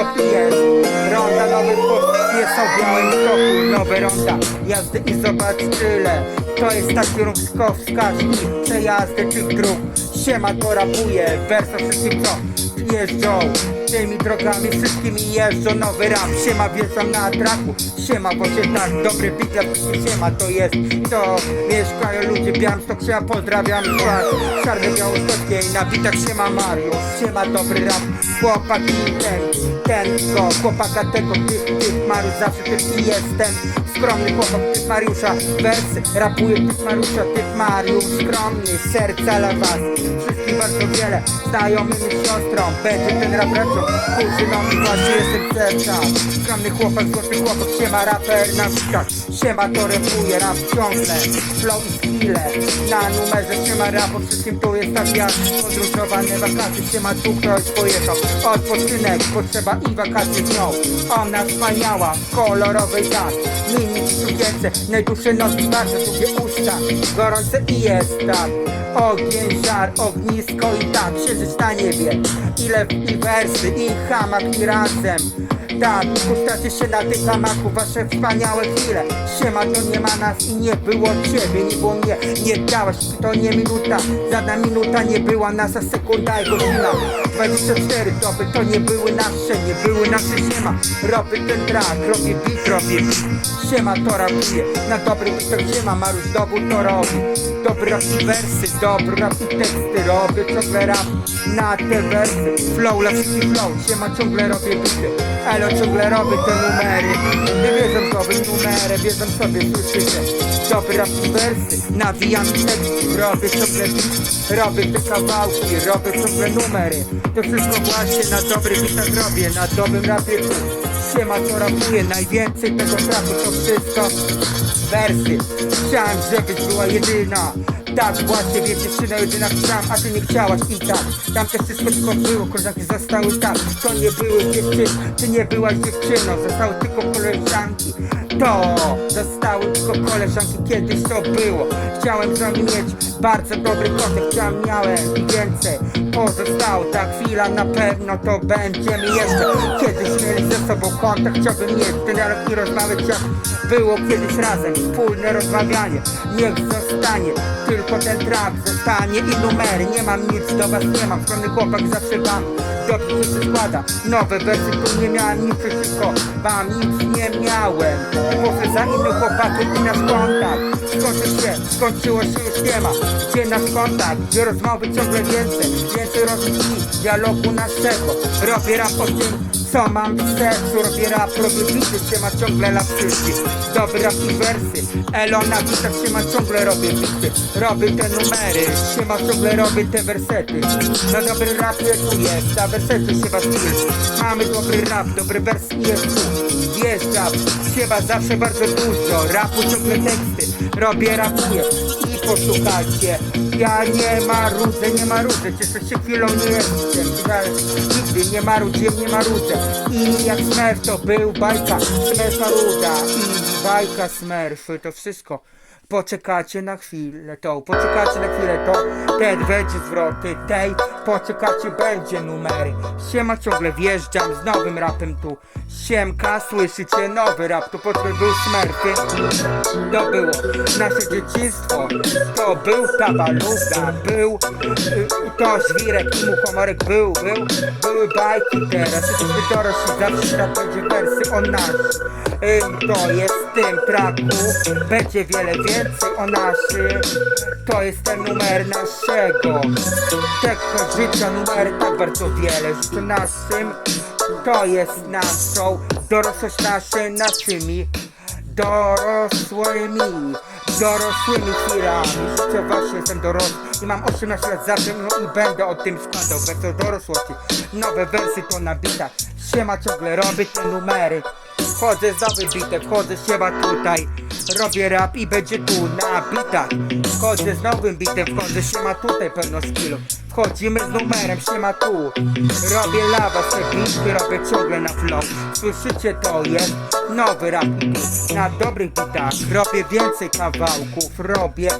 skok jest Ronda, nowy sport, jest o białym skoku Nowe ronda, jazdy i zobacz tyle. To jest ruch skok, wskaźnik Przejazdy tych dróg. Siema to rapuje, werso wszystkim co jeżdżą Tymi drogami wszystkimi jeżdżą nowy rap Siema wjeżdżam na traku. Siema bo się tak dobry beat dla Siema to jest to. Mieszkają ludzie Białymstok Siema pozdrawiam. Skład Czarny Białostockiej Na bitach siema Mariusz. Siema dobry rap. Chłopaki ten ten go. Chłopaka tego tych tych Mariusz zawsze tym jestem. Skromny chłopak typ Mariusza. Wersy rapuje typ Mariusza Typ Mariusz. Skromny Serca dla was. Bardzo wiele. Znajomym i siostrą. Będzie ten rap raczą Kurzyną i właśnie jestem serca Skromny chłopak, złoty chłopak Siema raper na wskaz Siema to repuje rap ciągle. Flow i skille. Na numerze siema rap O wszystkim tu jest tak jak Podróżowane wakacje. Siema tu ktoś pojechał. Odpoczynek Potrzeba i wakacje z nią. Ona wspaniała Kolorowej tak Mini sukience Najdłuższe nogi bardzo długie usta. Gorące i jest tak. Ogień, żar, ognisko i tak. Księżyc na niebie. Ile i wersy i hamak i razem. Tak, puszczacie się na tym hamaku Wasze wspaniałe chwile. Siema to nie ma nas i nie było ciebie Nie było mnie, nie dałaś To nie minuta, żadna minuta Nie była nas, a sekunda i godzina. 24 doby to nie były nasze Nie były nasze siema. Robię ten track, robię beat, robię beat. Siema to rapuje. Na dobry łyskach siema Marusz dobu to robi. Dobry rap wersy, dobry rap i teksty Robię ciągle rap. Na te wersy Flow, dla wszystkich flow Siema ciągle robię bity Elo ciągle robię te numery. Nie wierzę sobie numery Wierzę sobie słyszycie Dobry rap wersy Nawijam teksty. Robię ciągle beat Robię te kawałki Robię ciągle numery. To wszystko właśnie na dobrych bitach robię Na dobrym rapie Siema to rapuję Najwięcej tego trapu to wszystko wersy. Chciałem, żebyś była jedyna tak właśnie, wiecie, syna jedyna chciałam, a ty nie chciałaś i tak. Tam też wszystko tylko było, koleżanki zostały tak. To nie były dziewczyny, ty nie byłaś dziewczyną Zostały tylko koleżanki To zostały tylko koleżanki, kiedyś to było. Chciałem z mieć bardzo dobry kotek Chciałem, miałem i więcej. Pozostało ta chwila, na pewno to będziemy jeszcze. Kiedyś mieli ze sobą kontakt, chciałbym mieć dialog i rozmawiać jak było kiedyś razem. Wspólne rozmawianie, niech zostanie Tylko ten track zostanie i numery. Nie mam nic do was, nie mam Skromny chłopak zawsze wam dobrze się składa Nowe wersy, tu nie miałem nic przeciwko Wam nic nie miałem. Poszedł za innym chłopakiem i nasz kontakt. Skończył się, skończyło się już nie ma. Gdzie nasz kontakt, gdzie rozmowy ciągle więcej. Więcej rozmów dialogu naszego. Robię rap o tym co mam w sercu, robię rap, robię bity, się ma ciągle lap wszystkich Dobry rap i wersy, Elo na bitach się ma ciągle robię bity Robię te numery, się ma ciągle robię te wersety. Na dobry rap tu jest, wersety się was jest Mamy dobry rap, dobry wers jest tu. Jest rap, śpiewa zawsze bardzo dużo. Rapu ciągle teksty, robię, rapuję posłuchajcie Ja nie marudzę, nie marudzę, cieszę się chwilą, nie jestem. Nigdy nie marudziłem, nie marudzę I jak Smurf to był bajka. Smurfa Ruda i bajka Smurfy To wszystko Poczekacie na chwilę to, poczekacie na chwilę to. Te będzie zwroty tej. Poczekacie, będzie numery Siema ciągle wjeżdżam z nowym rapem tu. Siemka, słyszycie nowy rap Tu potrzeby był Smurfy To było nasze dzieciństwo. To był Tabaluga Był y, to Żwirek i Muchomorek Był, był, były bajki teraz Jesteśmy dorośli, zawsze tak będzie wersy o nas. Ym, To jest w tym traku Będzie wiele więcej o naszym To jest ten numer naszego Tego życia numery tak bardzo wiele Życzę naszym To jest naszą Dorosłość nasze naszymi dorosłymi, dorosłymi chwilami. Życzę właśnie jestem dorosły i mam 18 lat za tym, no i będę o tym składał. Wersy dorosłości, nowe wersy to na bitach. Siema ciągle robię te numery. Wchodzę z nowy bitem, wchodzę siema tutaj. Robię rap i będzie tu na bitach. Wchodzę z nowym bitem, wchodzę siema tutaj pełno skillów. Wchodzimy z numerem, siema tu. Robię lawa, te bity robię ciągle na flow Słyszycie to jest nowy rap Na dobrych bitach. Robię więcej kawałków Robię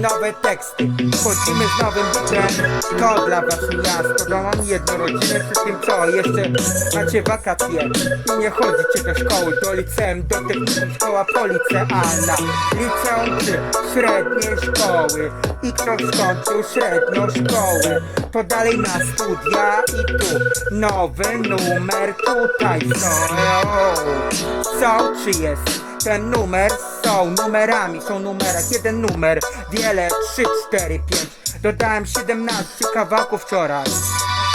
nowe teksty. Wchodzimy z nowym bitem To dla was miasto Dom jedną rodzinę przy tym co jeszcze macie wakacje. I nie chodzicie do szkoły, do liceum, do technikum Szkoła policealna. Liceum czy średniej szkoły. I kto skończył średnią szkołę To dalej na studia i tu. Nowy numer tutaj są. Są czy jest ten numer są numerami, są numerach. Jeden numer, wiele, 3, 4, 5 Dodałem 17 kawałków wczoraj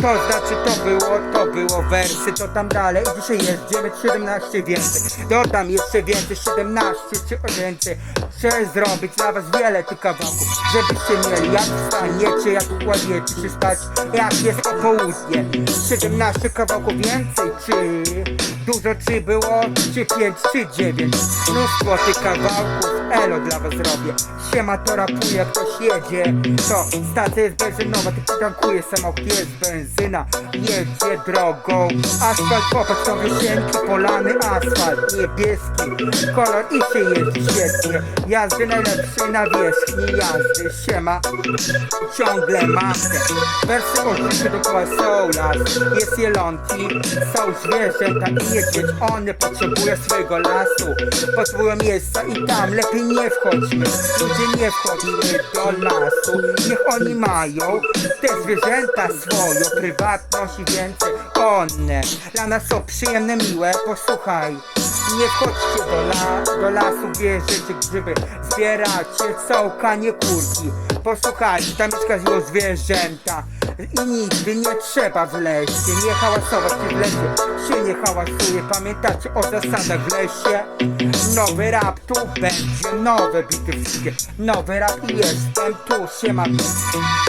to znaczy to było, to było wersy, to tam dalej dzisiaj jest 9, 17 więcej. Dodam jeszcze więcej, 17 czy więcej. Chcę zrobić dla was wiele tych kawałków Żebyście mieli jak wstaniecie, jak kładziecie się spać Jak jest popołudnie 17 kawałków więcej, czy Dużo czy było, czy 5, czy 9 Mnóstwo tych kawałków, elo dla was robię Siema to rapuje, ktoś jedzie. To stacja jest benzynowa, ty tankuje samochód jest benzyna. Jedzie drogą. Asfalt, popatrz to wisienki, polany asfalt. Niebieski kolor i się jeździ świetnie. Jazdy najlepszej na wierzchni jazdy. Siema. Ciągle te wersy oczywiście dookoła są las. Jest jelonki, są zwierzęta i niedźwiedź. One potrzebują swojego lasu. Potrzebują miejsca i tam lepiej nie wchodźmy. Ludzie nie wchodzimy do lasu. Niech oni mają te zwierzęta swoją prywatność i więcej. One dla nas są przyjemne, miłe, posłuchaj nie wchodźcie do, la, do lasu, bierzecie grzyby Zbieracie cołka, nie kurki. Posłuchajcie, tam mieszkają zwierzęta I nigdy nie trzeba w lesie. Nie hałasować się w lesie Się nie hałasuje, pamiętacie o zasadach w lesie? Nowy rap tu będzie, nowe bity wszystkie. Nowy rap i jestem tu, siema.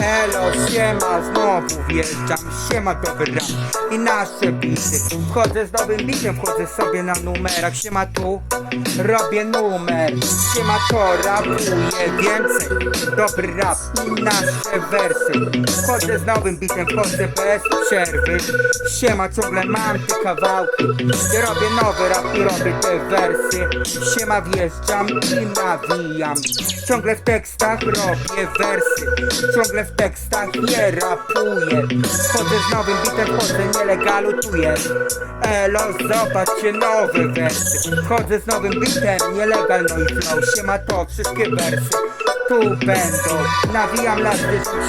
Elo, siema, znowu wjeżdżam. Siema, dobry rap i nasze bity. Wchodzę z nowym bitem, wchodzę sobie na numerach. Siema tu, robię numer. Siema to, rapuję więcej. Dobry rap i nasze wersy. Wchodzę z nowym bitem, wchodzę bez przerwy. Siema, ciągle mam te kawałki. Robię nowy rap i robię te wersy Siema, wjeżdżam i nawijam. Ciągle w tekstach robię wersy Ciągle w tekstach nie rapuję. Wchodzę z nowym bitem, wchodzę nielegalu tu jest. Elo, zobaczcie nowe wersy Wchodzę z nowym bitem, nielegal no i flow. Siema to, wszystkie wersy tu będą. Nawijam las,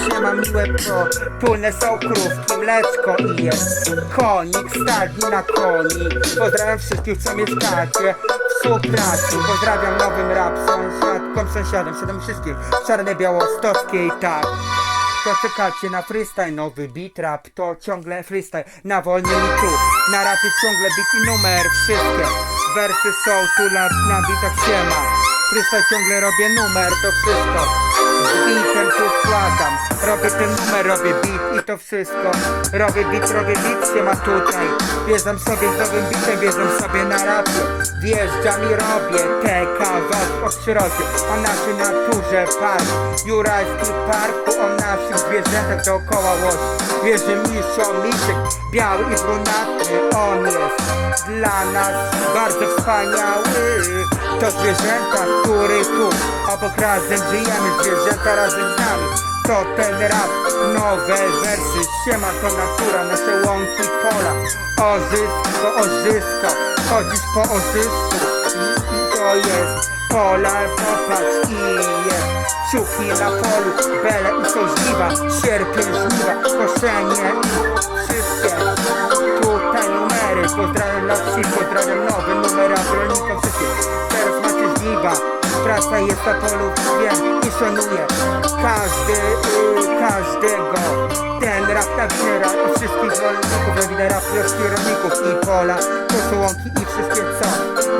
siema miłe pro Tulne są krówki, mleczko i jest Konik, stadni na koni. Pozdrawiam wszystkich, co mieszkacie w współpracy Pozdrawiam nowym rap sąsiadkom, sąsiadom Siadam wszystkich, czarne, białostockie i tak. To czekacie na freestyle, nowy beat rap, to ciągle freestyle, na wolnym tu, na rapie ciągle beat i numer, wszystkie wersy są tu na, na bitach siema, freestyle ciągle robię numer, to wszystko, z beatem tu składam, robię ten numer, robię beat i to wszystko, robię beat, robię beat, siema tutaj, wjeżdżam sobie z nowym beatem, wjeżdżam sobie na rapie, wjeżdżam i robię kawałki o przyrodzie, o naszej naturze, park, Jurajski Parku, o naszych zwierzętach dookoła łodzi. Wierzy misio, misiek, biały i brunatny, on jest dla nas bardzo wspaniały. To zwierzęta, który tu obok razem żyjemy, zwierzęta razem z nami. To ten rap, nowe wersy, siema to natura, nasze łąki, pola. Ozysko, ozysko, chodzić po ozysku. I to jest pola, popatrz i jest Ciuki na polu, bele i sożliwa Sierpień, żniwa, koszenie i wszystkie Tutaj numery, pozdrawiam dla wsi, pozdrawiam nowy numer rolnikom wszystkim. Teraz macie żniwa, praca jest na polu, wiem i szanuję. Każdy, y, każdego. Ten rap nabiera i wszystkich rolników Nawinę rap wioski rolników i pola To są łąki i wszystkie co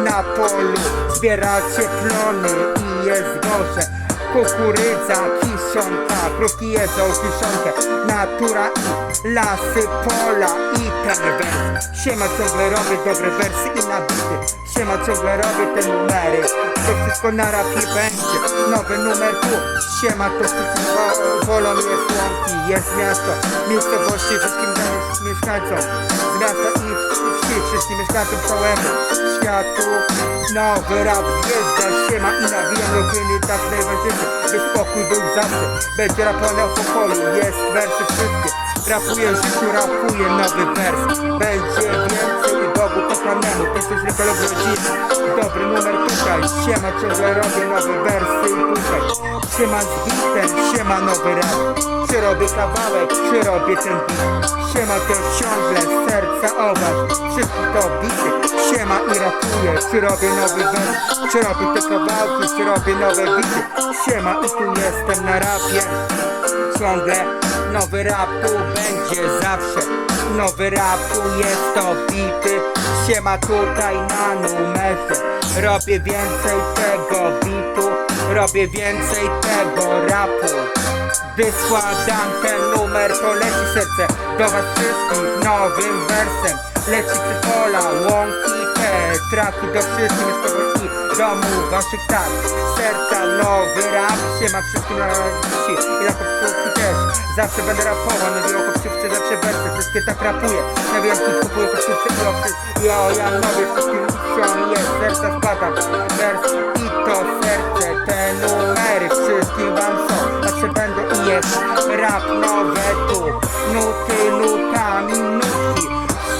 na polu. Zbieracie plony i jest gorsze. Kukurydza, kisz nasionka Krówki jedzą kiszonkę Natura i lasy, pola i ten wers. Siema ciągle robię dobre wersy i nabity Siema ciągle robię te numery. To wszystko na rapie będzie. Nowy numer tu. Siema to wszystkim wo- wolą jest łąki Jest miasto, miejscowości wszystkim danych mieszkańcom Z miasta i wsi wszystkim mieszkańcom całemu światu. Nowy rap wjeżdża Siema i nawijam robienie tak najważniejsze By spokój był zawsze. Będzie rapowany o pokoju Jest wersy wszystkie. Rapuję w życiu, rapuję nowy wers. Będzie więcej Ty jesteś rekolog rodziny. Dobry numer tutaj Siema ciągle robię nowe wersy tutaj. Siema z bitem, siema nowy rap. Czy robię kawałek, czy robię ten beat? Siema to ciągle serca owad. Wszystkich to bity. Siema i rapuję Czy robię nowy wers, czy robię te kawałki Czy robię nowe bity Siema i tu jestem na rapie. Ciągle Nowy rap tu będzie zawsze Nowy rap tu jest to bity Siema tutaj na numerze. Robię więcej tego bitu. Robię więcej tego rapu. Gdy składam ten numer to leci serce Do was wszystkich nowym wersem. Leci przy pola, łąki, te traki do wszystkich miejscowości Domu. Waszych tak Serca nowy rap Siema wszystkim na wsi. I na podkówki też Zawsze będę rapował Na wielokopciówce zawsze wersy Wszystkie tak rapuję. Na wielki kupuję kosztówce i oksy Jo, ja nowy wszystkim się jest. Serca składam Wers i to serce Te numery wszystkim wam są. Zawsze będą i jest Rap nowe tu. Nuty, nutami, nutki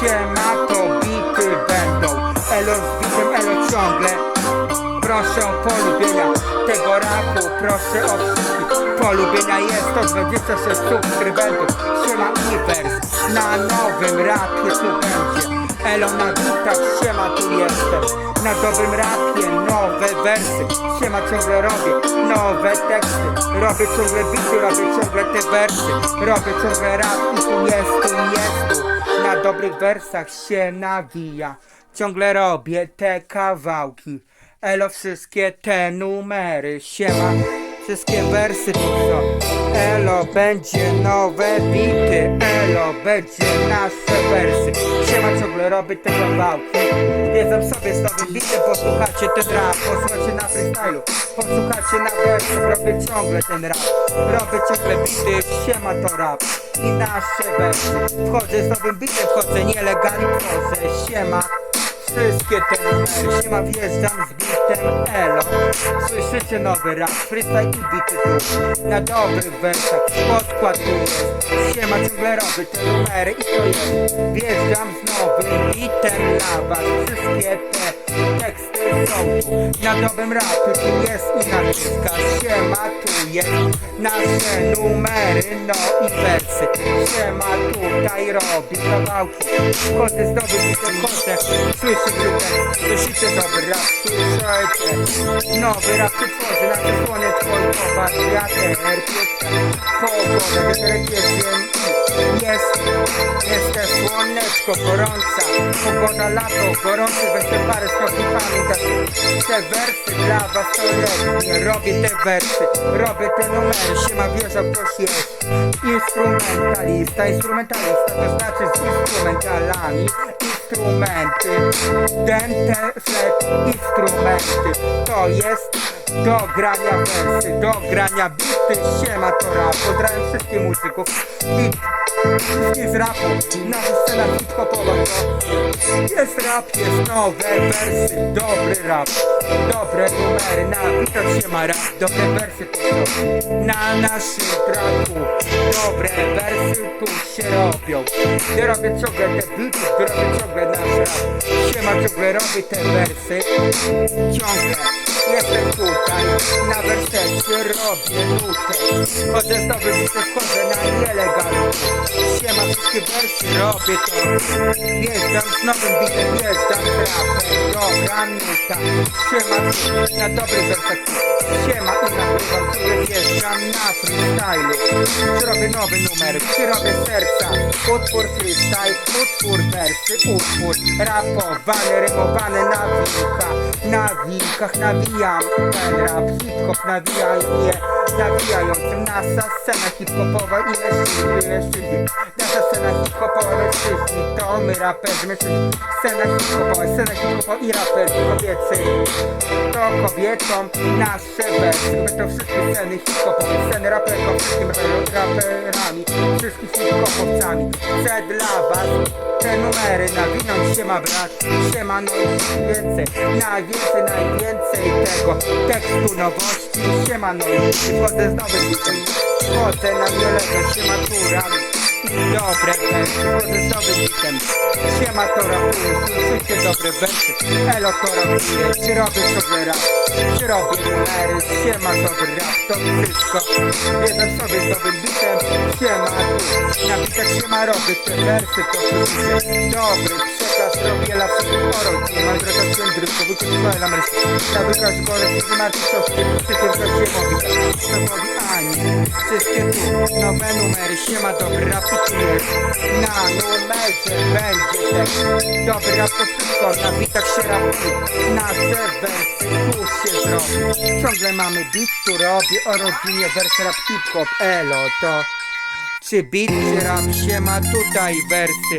Siema to bity będą Elo z bitem, elo ciągle. Proszę o polubienia tego rapu Proszę o wszystkich. Polubienia Jest to 26 subskrybentów. Siema Ivers Na nowym rapie tu będzie. Elo na bitach, siema tu jestem. Na dobrym rapie nowe wersy. Siema ciągle robię nowe teksty. Robię ciągle bity, robię ciągle te wersy. Robię ciągle rap i tu jest, tu jest tu Na dobrych wersach się nawija Ciągle robię te kawałki. Elo wszystkie te numery Siema. Wszystkie wersy są. Elo będzie nowe bity. Elo będzie nasze wersy. Siema ciągle robię te kawałki. Wiedzą sobie z nowym bitem Posłuchacie ten rap. Posłuchacie na freestylu Posłuchacie na wersy. Robię ciągle ten rap. Robię ciągle bity. Siema to rap. I nasze wersy. Wchodzę z nowym bitem. Wchodzę nielegalnie. Tworzę Siema Wszystkie te numery, siema wjeżdżam z bitem. Elo Słyszycie nowy rap, freestyle i bity tu. Na dobrych wersach, podkład tu jest. Siema ciągle robię te numery i to jest. Wjeżdżam z nowym bitem dla was. Wszystkie te teksty Na dobrym rapie tu jest i naciska Siema tu jest nasze numery, no i wersy Siema tutaj robi kawałki. Wchodzę z nowym bitem, wchodzę Słyszycie tekst, słyszycie dobry rap Słyszycie nowy rap tu tworzy Na zasłonie twój towar, wiater, piękna Pogoda, wiaterek jest dzień i jest. Jest też słoneczko, gorąca. Pogoda, lato, gorący Weź te parę stopni pamiętacie Te wersy dla was to robię Robię te wersy, robię te numery. Siema wierzą ktoś jest Instrumentalista, instrumentalista To znaczy z instrumentalami. Instrumenty. Ten te flet instrumenty. To jest do grania wersy, do grania bity. Siema to rap, pozdrawiam wszystkich muzyków. Hit, z rapu Nasza scena hip-hopowa Jest rap, jest nowe wersy Dobry rap, dobre numery Na bitach się ma rap, dobre wersy tu są Na naszym traku Dobre wersy tu się robią. Gdy robię ciągle te bity, robię ciągle nasz rap. Siema ciągle robię te wersy. Ciągle Jestem tutaj, na wersecie robię nutę Chodzę z nowym bitem, wchodzę na nielegalny Siema wszystkie wersy, robię to. Jeżdżam z nowym bitem, jeżdżam rapem. Dobra nuta. Siema na dobrych wersach Siema i nagrywam, tu wjeżdżam na freestylu. Czy robię nowy numer, czy robię serca. Utwór freestyle, utwór wersy, utwór Rapowany, rymowany na wilkach. Na wilkach nawijam ten rap Hip-hop nawijają je. Nawijającym nasza scena hip-hopowa i mężczyźni, mężczyźni Nasza scena hip-hopowa mężczyźni To my raperzy, mężczyźni Scena hip-hopowa, scena hip-hopowa i raperzy kobiecy. To kobietom nasze wersy to wszystkie sceny hip-hopowe Sceny raperką, wszystkim raper- raperami Wszystkimi hip-hopowcami. Chcę dla was te numery nawinąć się ma brat Siema no i więcej Najwięcej, najwięcej tego tekstu nowości Siema no i wchodzę z nowym bitem na wiele siema tu ramy i dobre wersy nowym bitem Siema to rapuję, słyszycie dobre wersy. Elo to rapuję, czy robię sobie rap. Czy robię numery, siema dobry rap To wszystko. Jeden sobie z nowym bitem Siema tu, na bitach siema robię te wersy To słyszycie dobry Robię na mrysku Na wykaz gore, nie martw się Wszystko co się mówi To mówi Ani Wszystkie tu, nowe numery Siema dobry rap tu jest Na numerze będzie tekst Dobry rap to wszystko Na bitach się rapuje Nasze wersy tu się zrobi Ciągle mamy beat, tu robi o rodzinie Wersy rap hip-hop, elo to czy beat, czy rap się ma tutaj wersy.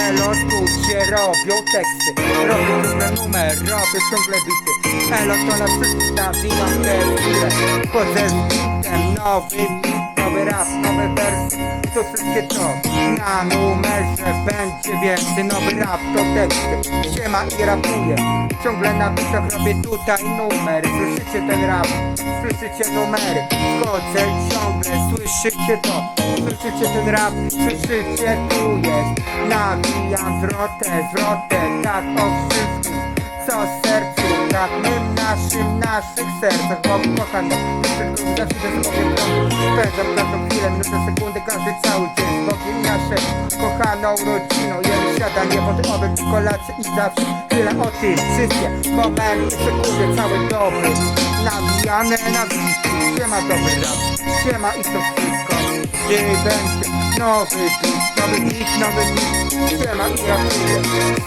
Elo, tu się robią teksty. Robię różne numery, robię ciągle bity Elo, to na wszystkich nawijam te chwile Chodzę z bitem, nowy beat, nowy rap, nowe wersy To wszystkie to. Na numerze będzie więcej. Nowy rap to teksty Siema i rapuję Ciągle na bitach robię tutaj numery. Słyszycie ten rap, słyszycie numery? Wchodzę ciągle, słyszycie to. Słyszycie ten rap, słyszycie tu jest. Nawijam zwrotę, zwrotę Tak o wszystkim co sercu pragnym naszym, naszych sercach. Bo kocham wszystko zawsze bez powiem Spędzam każdą chwilę, minutę, sekundę, każdy cały dzień. Z Bogiem nasze kochaną rodziną. Jem śniadanie, wody, obiad, kolację i zawsze Tyle o tym, wszystkie. Momenty, sekundy, cały dobry. Nawijane na wiki, siema dobry rap. Siema i to wszystko. Gdy będzie nowy beat, nowy beat, nowy Siema i rapuję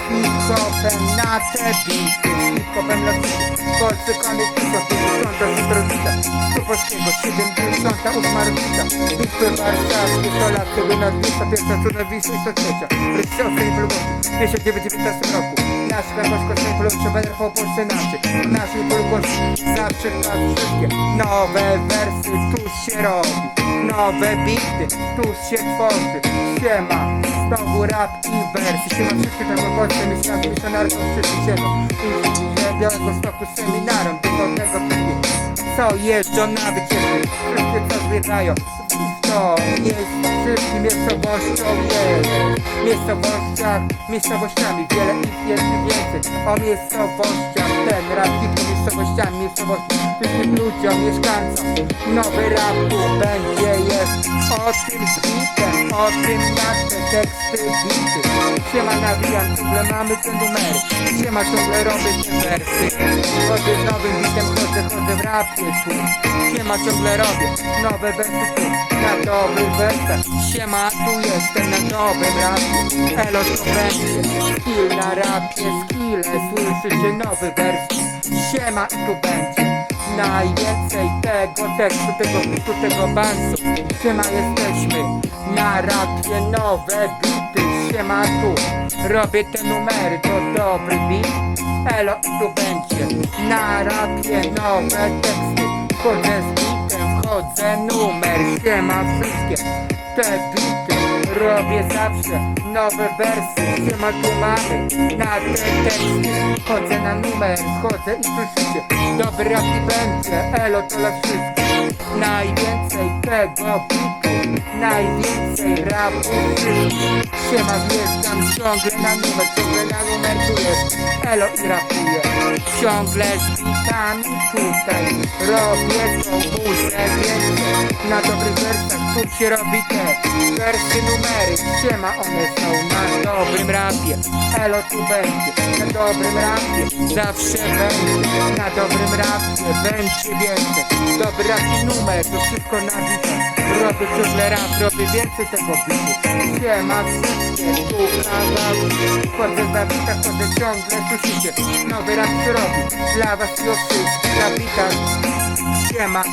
Hip-hopem na te bity Hip-hopem na bity Polscy koniec 1950 rodzica Tu polskiego 78 rodzica Bitwy warszawskie 100 lat Tego na 201 cudna Wisła i 103 Rycie o swojej polubowności W 1919 roku Nasz swojej polubowności Będę po Polsce naszy naszej polubowności Zawsze tak wszystkie. Nowe wersy tu się robi. Nowe bity tu się tworzy. Siema Znowu rap i wersy. Siema wszystkie tam w Polsce Myślałem, misjonarką wszyscy siedzą. Inżynieria Białego Stoku z seminarem Wygodnego pewnie Co jeżdżą na wycieczki Wszystkie co zwiedzają Jest wszystkim miejscowością jest. Miejscowościach, miejscowościami Wiele ich jest więcej. O miejscowościach Ten rap hip miejscowościami Miejscowości Wszystkim ludziom, mieszkańcom. Nowy rap będzie jest O tym z bitem O tym te teksty bity Siema nawijam, ciągle mamy te numery Siema ciągle robię te wersy. Chodzę z nowym bitem, chodzę, chodzę w rapie tu. Siema ciągle robię nowe wersy tu. Na dobrych wersach Siema tu jestem na nowym rapie. Elo to będzie Skill na rapie, skille Słyszycie nowy wers. Siema tu będzie Najwięcej tego tekstu, tego bitu, tego bansu Siema jesteśmy. Na rapie nowe bity. Siema tu. Robię te numery, to dobry beat. Elo tu będzie. Na rapie nowe teksty. Wchodzę z bitem, wchodzę numer. Siema wszystkie te bity Robię zawsze nowe wersy Siema mamy na te teksty. Wchodzę na numer, wchodzę i słyszycie. Dobry rap i będzie, elo to dla wszystkich. Najwięcej tego. bitu Najwięcej rapu Siema wjeżdżam ciągle na numer Ciągle na numer tu jest Elo i rapuję. Ciągle z bitami tutaj Robię tą muzę więcej Na dobrych wersach tu się robi te Wersy numery. Siema one są na dobrym rapie. Elo tu będzie Na dobrym rapie. Zawsze będzie Na dobrym rapie. Będzie więcej Dobry rap i numer To wszystko na bitach Robię ciągle rap, robię więcej tego bitu tu kanał Chodzę na bitach, chodzę ciągle, słyszycie? Nowy się robi, dla was i wszystkich na bitach Siema,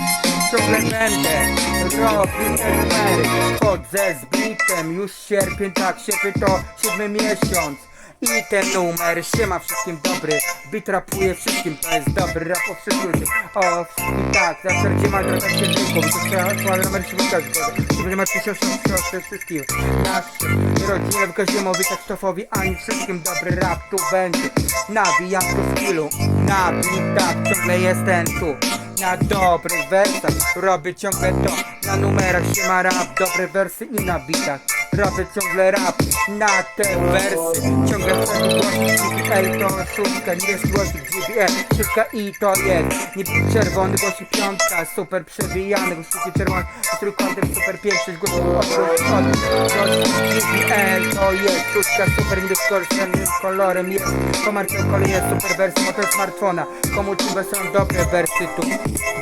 ciągle będę robił te numery. Chodzę z bitem, już sierpień, tak sierpień to siódmy miesiąc i ten numer, siema wszystkim dobry. Bit rapuje wszystkim, to jest dobry rap o wszystkich ludzi O wszystkim tak, zawsze gdzie ma tak się Bo to trzeba trzeba numer się wykazać To będzie martwić się o wszystkim. Naszym rodzinie wykazujemy Krzysztofowi Ani wszystkim dobry rap tu będzie. Nawijam tu skillu Na bitach ciągle jestem tu. Na dobrych wersach Robię ciągle to. Na numerach się ma rap Dobre wersy i na bitach Robię ciągle rap Na te wersy. Ciągle wtedy głośnik GBL to szóstka Niebieski głośnik GBL Szóstka i to jest. Niebieski czerwony głosik piątka Super przewijany głosiki czerwony. Trójkątem super piękny Głosik odwrót od Głośnik GBL to jest Szóstka super niebiesko-czerwonym kolorem jest. Komarkiem kolor jest super wersy Motor smartfona. Komu ciągle są dobre wersy tu?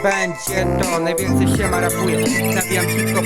Będzie to Najwięcej się ma rapuje. Nabijam hip